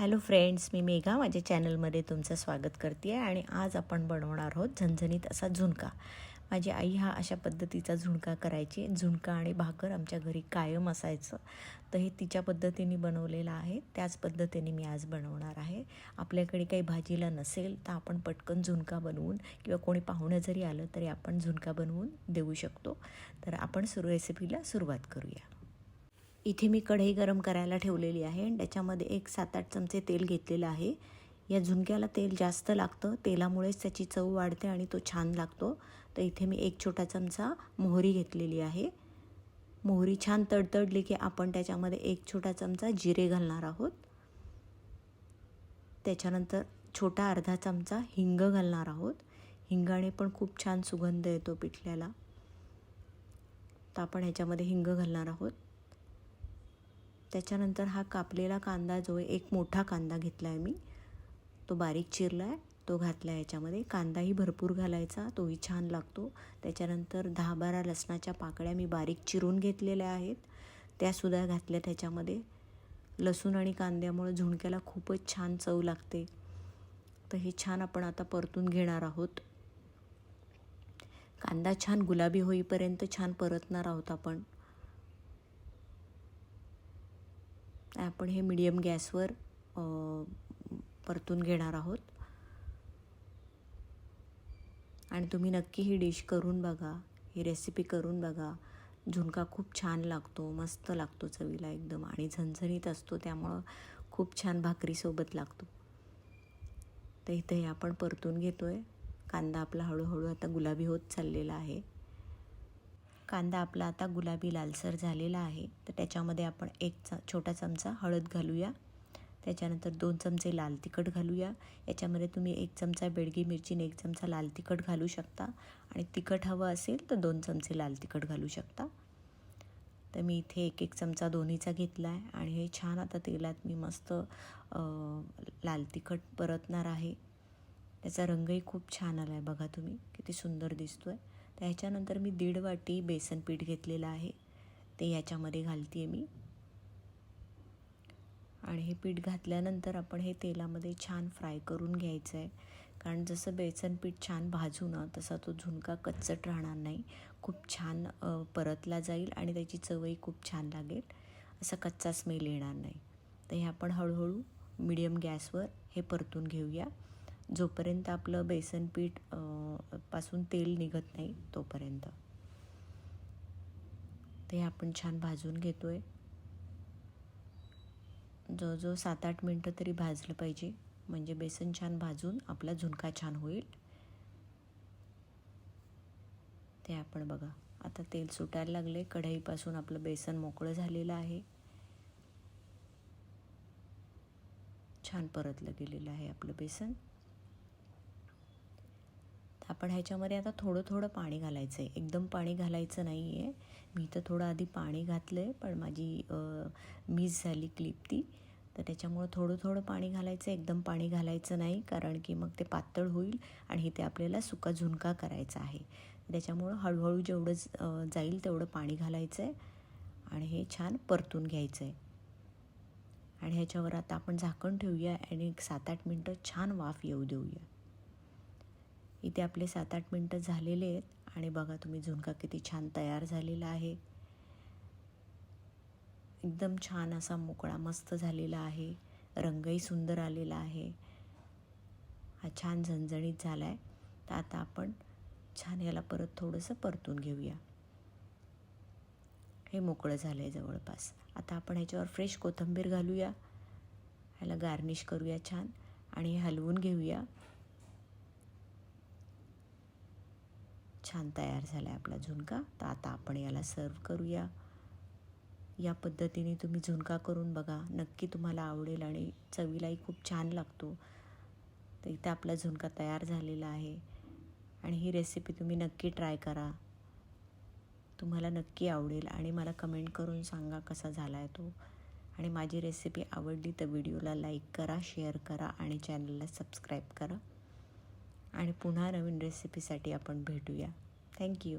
Hello friends मी मेघा. माझ्या चॅनलमध्ये तुमचं स्वागत करते आहे आणि आज आपण बनवणार आहोत झणझणीत असा झुणका. माझी आई हा अशा पद्धतीचा झुणका करायची. झुणका आणि भाकर आमच्या घरी कायम असायचं. तर हे तिच्या पद्धतीने बनवलेलं आहे. त्याच पद्धतीने मी आज बनवणार आहे. आपल्याकडे काही भाजीला नसेल तर आपण पटकन झुणका बनवून किंवा कोणी पाहुणं जरी आलं तरी आपण झुणका बनवून देऊ शकतो. तर आपण सुरू रेसिपीला सुरुवात करूया. इथे मी कढई गरम करायला ठेवलेली आहे आणि त्याच्यामध्ये एक सात आठ चमचे तेल घेतलेलं आहे. या झुणक्याला तेल जास्त लागतं. तेलामुळेच त्याची चव वाढते आणि तो छान लागतो. तर इथे मी एक छोटा चमचा मोहरी घेतलेली आहे. मोहरी छान तडतडली की आपण त्याच्यामध्ये एक छोटा चमचा जिरे घालणार आहोत. त्याच्यानंतर छोटा अर्धा चमचा हिंग घालणार आहोत. हिंगाने पण खूप छान सुगंध येतो पिठल्याला. तर आपण ह्याच्यामध्ये हिंग घालणार आहोत. त्याच्यानंतर हा कापलेला कांदा जो आहे एक मोठा कांदा घेतला आहे मी. तो बारीक चिरला आहे तो घातला आहे याच्यामध्ये. कांदाही भरपूर घालायचा तोही छान लागतो. त्याच्यानंतर दहा बारा लसणाच्या पाकळ्या मी बारीक चिरून घेतलेल्या आहेत. त्यासुद्धा घातल्या त्याच्यामध्ये. लसूण आणि कांद्यामुळे झुणक्याला खूपच छान चव लागते. तर हे छान आपण आता परतून घेणार आहोत. कांदा छान गुलाबी होईपर्यंत छान परतणार आहोत आपण. आपण हे मिडियम गॅसवर परतून घेणार आहोत. आणि तुम्ही नक्की ही डिश करून बघा ही रेसिपी करून बघा. झुणका खूप छान लागतो मस्त लागतो चवीला एकदम आणि झणझणीत असतो त्यामुळं खूप छान भाकरीसोबत लागतो. तर इथे हे आपण परतून घेतो आहे कांदा आपला हळूहळू आता गुलाबी होत चाललेला आहे. कांदा आपला आता गुलाबी लालसर झालेला आहे. तर त्याच्यामध्ये आपण एक च छोटा चमचा हळद घालूया. त्याच्यानंतर दोन चमचे लाल तिखट घालूया. याच्यामध्ये तुम्ही एक चमचा बेडगी मिरची आणि एक चमचा लाल तिखट घालू शकता. आणि तिखट हवं असेल तर दोन चमचे लाल तिखट घालू शकता. तर मी इथे एक एक चमचा दोन्हीचा घेतला आहे आणि हे छान आता तेलात मी मस्त लाल तिखट परतणार आहे. त्याचा रंगही खूप छान आला आहे बघा तुम्ही. किती सुंदर दिसतो आहे त्याच्यानंतर ह्याच्यानंतर मी दीड वाटी बेसन पीठ घेतलेलं आहे. ते ह्याच्यामध्ये घालते आहे मी. आणि हे पीठ घातल्यानंतर आपण हे तेलामध्ये छान फ्राय करून घ्यायचं आहे कारण जसं बेसन पीठ छान भाजू ना तसा तो झुणका कच्चट राहणार नाही. खूप छान परतला जाईल आणि त्याची चवही खूप छान लागेल. असा कच्चा स्मेल येणार नाही. तर हे आपण हळूहळू मिडियम गॅसवर हे परतून घेऊया. जोपर्यंत आपलं बेसन पीठपासून तेल निघत नाही तोपर्यंत. ते आपण छान भाजून घेतो आहे जवळजवळ सात आठ मिनटं तरी भाजलं पाहिजे. म्हणजे बेसन छान भाजून आपला झुणका छान होईल. ते आपण बघा. आता तेल सुटायला लागले कढईपासून आपलं बेसन मोकळं झालेलं आहे. छान परतलं गेलेलं आहे आपलं बेसन. आपण ह्याच्यामध्ये आता थोडं थोडं पाणी घालायचं आहे एकदम पाणी घालायचं नाही आहे मी तर थोडं आधी पाणी घातलं आहे पण माझी मिस झाली क्लिप ती. तर त्याच्यामुळं थोडं थोडं पाणी घालायचं एकदम पाणी घालायचं नाही कारण की मग ते पातळ होईल आणि इथे आपल्याला सुका झुणका करायचा आहे. त्याच्यामुळं हळूहळू जेवढं जाईल तेवढं पाणी घालायचं आहे आणि हे छान परतून घ्यायचं आहे आणि ह्याच्यावर आता आपण झाकण ठेवूया आणि एक सात आठ मिनटं छान वाफ येऊ देऊया. इथे आपले सात आठ मिनटं झालेले आहेत. आणि बघा तुम्ही झुणका किती छान तयार झालेला आहे. एकदम छान असा मोकळा मस्त झालेला आहे. रंगही सुंदर आलेला आहे. हा छान झणझणीत झाला आहे तर आता आपण छान याला परत थोडंसं परतून घेऊया. हे मोकळं झालं आहे जवळपास. आता आपण ह्याच्यावर फ्रेश कोथिंबीर घालूया. ह्याला गार्निश करूया छान. आणि हलवून घेऊया. छान तयार झाला आहे आपला झुणका. तर आता आपण याला सर्व करूया. या पद्धतीने तुम्ही झुणका करून बघा. नक्की तुम्हाला आवडेल आणि चवीलाही खूप छान लागतो. तर इथं आपला झुणका तयार झालेला आहे. आणि ही रेसिपी तुम्ही नक्की ट्राय करा. तुम्हाला नक्की आवडेल आणि मला कमेंट करून सांगा कसा झाला आहे तो. आणि माझी रेसिपी आवडली तर व्हिडिओला लाईक करा शेअर करा आणि चॅनलला सबस्क्राईब करा. आणि पुन्हा नवीन रेसिपीसाठी आपण भेटूया. थँक्यू